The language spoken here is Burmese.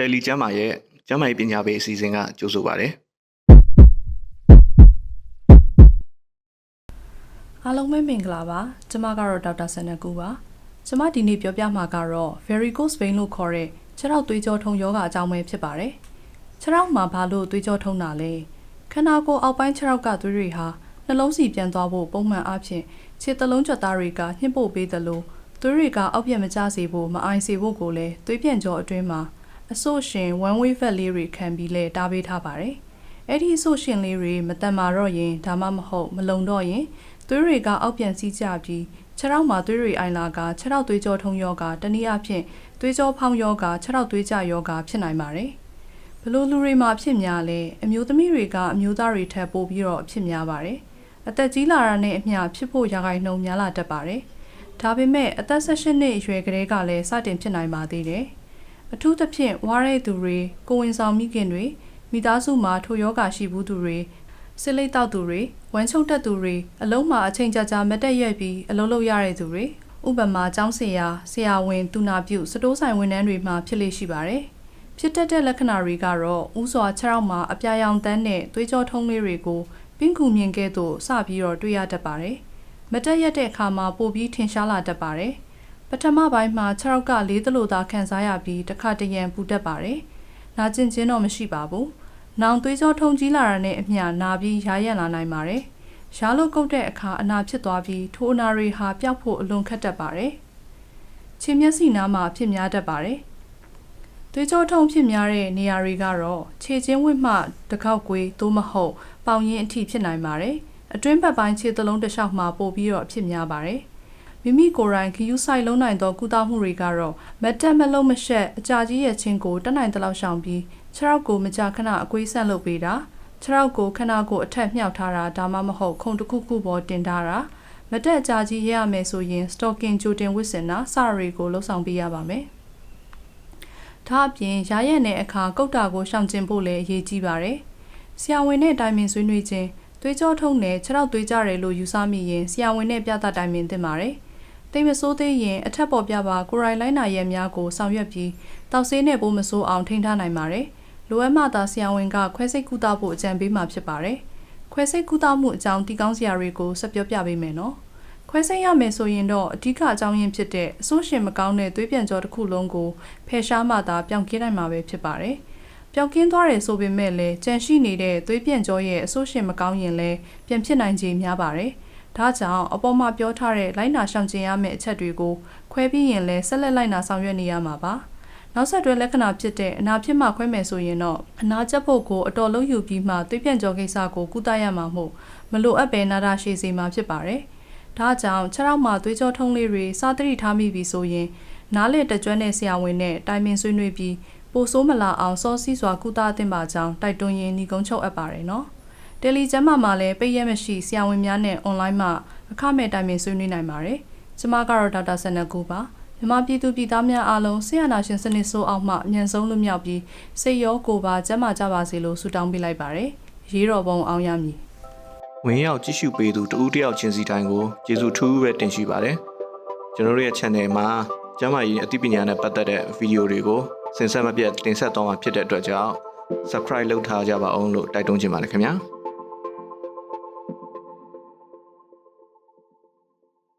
တယ်လီကျမ်းမာရဲ့ကျမ်းမာရေးပညာပေးအစီအစဉ်ကကြိုဆိုပါရစေအားလုံးပဲမင်္ဂလာပါကျမကတော့ဒေါက်တာဆန်နကူပါကျမဒီနေ့ပြောပြမှာကတော့ varicose vein လို့ခေါ်တဲ့ခြေထောက်သွေးကြောထုံယောဂအကြောင်းပဲဖြစ်ပါတယ်ခြေထောက်မှာဘာလို့သွေးကြောထုံတာလဲခန္ဓာကိုယ်အောက်ပိုင်းခြေထောက်ကသွေးတွေဟာနှလုံးစီပြန်သွားဖို့ပုံမှန်အားဖြင့်ခြေသလုံးကြွက်သားတွေကညှစ်ပို့ပေးသလိုသွေးတွေကအောက်ပြန်မကျစေဖို့မအိုင်စေဖို့ကိုလည်းသွေးပြန်ကြောအတွင်းမှာ အဆို့ရှင် one way vat လေးတွေခံပြီးလဲတားပေးထားပါတယ်အဲ့ဒီအဆို့ရှင်လေးတွေမတန်မာတော့ရင်ဒါမှမဟုတ်မလုံတော့ရင်သွေးတွေကအောက်ပြန်စီးကျပြီးခြေထောက်မှာသွေးတွေအိုင်လာကခြေထောက်သွေးကြောထုံယောဂတနည်းအားဖြင့်သွေးကြောဖောင်းယောဂခြေထောက်သွေးကျယောဂဖြစ်နိုင်ပါတယ်။ဘလို့လူတွေမှာဖြစ်များလဲအမျိုးသမီးတွေကအမျိုးသားတွေထက်ပိုပြီးတော့ဖြစ်များပါတယ်။အသက်ကြီးလာတာနဲ့အမျှဖြစ်ဖို့ရာဂိုင်နှုန်းများလာတတ်ပါတယ်။ဒါပေမဲ့အသက်16နှစ်အရွယ်ကလေးကလည်းစတင်ဖြစ်နိုင်ပါသေးတယ်။ အထူးသဖြင့်ဝါရဲသူတွေကိုယ်ဝန်ဆောင်မိခင်တွေမိသားစုမှာထိုယောဂရှိဘူးသူတွေစစ်လိတ်တောက်သူတွေဝမ်းချုံတက်သူတွေအလုံးမှာအချိန်ကြာကြာမတက်ရက်ပြီးအလုံးလုံးရတဲ့သူတွေဥပမာကျောင်းဆရာဆရာဝန်တူနာပြုစတိုးဆိုင်ဝန်ထမ်းတွေမှာဖြစ်လေရှိပါတယ်ဖြစ်တတ်တဲ့လက္ခဏာတွေကတော့ဥစွာခြေထောက်မှာအပြာရောင်တန်းနဲ့သွေးကြောထုံးလေးတွေကိုပင်ကူမြင်ကဲ့သို့စပြီးတော့တွေ့ရတတ်ပါတယ်မတက်ရက်တဲ့အခါမှာပိုပြီးထင်ရှားလာတတ်ပါတယ် ပထမပိုင်းမှာခြေထောက်ကလေးသလိုသာခံစားရပြီးတစ်ခါတရံပူတတ်ပါတယ်နာကျင်ခြင်းတော့မရှိပါဘူးနောင်သွေးကြောထုံကြီးလာတာနဲ့အမျှနာပြီးရာရက်လာနိုင်ပါတယ်။ရှားလို့ကုတ်တဲ့အခါအနာဖြစ်သွားပြီးထိုးအနာတွေဟာပျောက်ဖို့အလွန်ခက်တတ်ပါတယ်။ခြေမျက်စိနားမှာဖြစ်များတတ်ပါတယ်။သွေးကြောထုံဖြစ်များတဲ့နေရာတွေကတော့ခြေချင်းဝစ်မှတကောက်ကွေးသို့မဟုတ်ပေါင်ရင်းအထိဖြစ်နိုင်ပါတယ်။အတွင်းဘက်ပိုင်းခြေသလုံးတစ်လျှောက်မှာပို့ပြီးတော့ဖြစ်များပါတယ်။ မိမိကိုယ်တိုင်ခယူးဆိုင်လုံးနိုင်သောကုသမှုတွေကတော့မတ်တက်မလုံးမရှက်အကြာကြီးရဲ့ချင်းကိုတက်နိုင်တဲ့လောက်ရှောင်ပြီးခြေထောက်ကိုမကြာခဏအကွေးဆက်လုပ်ပေးတာခြေထောက်ကိုခဏကိုအထက်မြှောက်ထားတာဒါမှမဟုတ်ခုံတစ်ခုခုပေါ်တင်ထားတာမတက်အကြာကြီးရရမယ်ဆိုရင် stocking ကြိုတင်ဝတ်ဆင်တာစရတွေကိုလှုပ်ဆောင်ပေးရပါမယ်။ဒါအပြင်ရရက်တဲ့အခါကုတ်တာကိုရှောင်ကျဉ်ဖို့လည်းအရေးကြီးပါတယ်။ဆရာဝန်နဲ့တိုင်ပင်ဆွေးနွေးခြင်းသွေးကြောထုံးနဲ့ခြေထောက်သွေးကြတယ်လို့ယူဆမိရင်ဆရာဝန်နဲ့ပြသတိုင်ပင်သင့်ပါတယ်။ တိမ်မဆိုးသေးရင်အထက်ပေါ်ပြပါကိုရိုင်လိုင်းနာရဲ့များကိုဆောင်ရွက်ပြီးတောက်ဆေးနဲ့ပိုးမဆိုးအောင်ထိန်းထားနိုင်ပါတယ်။လိုအပ်မှသာဆရာဝန်ကခွဲစိတ်ကုသဖို့အကြံပေးမှာဖြစ်ပါတယ်။ခွဲစိတ်ကုသမှုအကြောင်းတီကောင်းစရာတွေကိုဆက်ပြောပြပေးမယ်နော်။ခွဲစိတ်ရမယ်ဆိုရင်တော့အဓိကအကြောင်းရင်းဖြစ်တဲ့အဆိုးရှင်မကောင်းတဲ့သွေးပြန်ကြောတစ်ခုလုံးကိုဖယ်ရှားမှသာပြောင်းကင်းနိုင်မှာပဲဖြစ်ပါတယ်။ပြောင်းကင်းသွားတယ်ဆိုပေမဲ့လည်းကြန့်ရှိနေတဲ့သွေးပြန်ကြောရဲ့အဆိုးရှင်မကောင်းရင်လည်းပြန်ဖြစ်နိုင်ခြေများပါတယ်။ ဒါကြောင့်အပေါ်မှာပြောထားတဲ့လိုက်နာရှောင်ကျဉ်ရမယ့်အချက်တွေကိုခွဲပြီးရင်လည်းဆက်လက်လိုက်နာဆောင်ရွက်နေရမှာပါ။နောက်ဆက်တွဲလက္ခဏာဖြစ်တဲ့အနာဖြစ်မှခွဲမယ်ဆိုရင်တော့အနာကျက်ဖို့ကိုအတော်လုံးယူပြီးမှသွေးပြန်ကြောကိစ္စကိုကုသရမှာမို့မလိုအပ်ပဲနာတာရှည်စီမှာဖြစ်ပါတယ်။ဒါကြောင့်ခြေထောက်မှာသွေးကြောထုံးလေးတွေစသတိထားမိပြီဆိုရင်နားလေတကြွတဲ့ဆရာဝန်နဲ့တိုင်ပင်ဆွေးနွေးပြီးပိုဆိုးမလာအောင်စောစီးစွာကုသသင့်ပါကြောင်းတိုက်တွန်းရင်းညီကုန်းချုပ်အပ်ပါတယ်နော်။ တယ်လီကျမ်းမာမှာလည်းပိတ်ရက်မရှိဆရာဝန်များနဲ့အွန်လိုင်းမှာအခမဲ့တိုင်ပင်ဆွေးနွေးနိုင်ပါတယ်။ကျမကတော့ဒေါက်တာဆန်နကူပါ။မြန်မာပြည်သူပြည်သားများအားလုံးဆရာနာရှင်စနစ်ဆိုးအောင်မှအမြန်ဆုံးလွတ်မြောက်ပြီးစိတ်ရောကိုယ်ပါကျန်းမာကြပါစေလို့ဆုတောင်းပေးလိုက်ပါတယ်။ရေးတော်ပုံအောင်ရမည်ဝင်ရောက်ကြည့်ရှုပေးသူတဦးတစ်ယောက်ချင်းစီတိုင်းကိုကျေးဇူးထူးပဲတင်ရှိပါတယ်ကျွန်တော်တို့ရဲ့ channel မှာကျမ်းမာရေးအသိပညာနဲ့ပတ်သက်တဲ့ဗီဒီယိုတွေကိုစင်ဆက်မပြတ်တင်ဆက်သွားမှာဖြစ်တဲ့အတွက်ကြောင့် subscribe လုပ်ထားကြပါအောင်လို့တိုက်တွန်းချင်ပါတယ်ခင်ဗျာ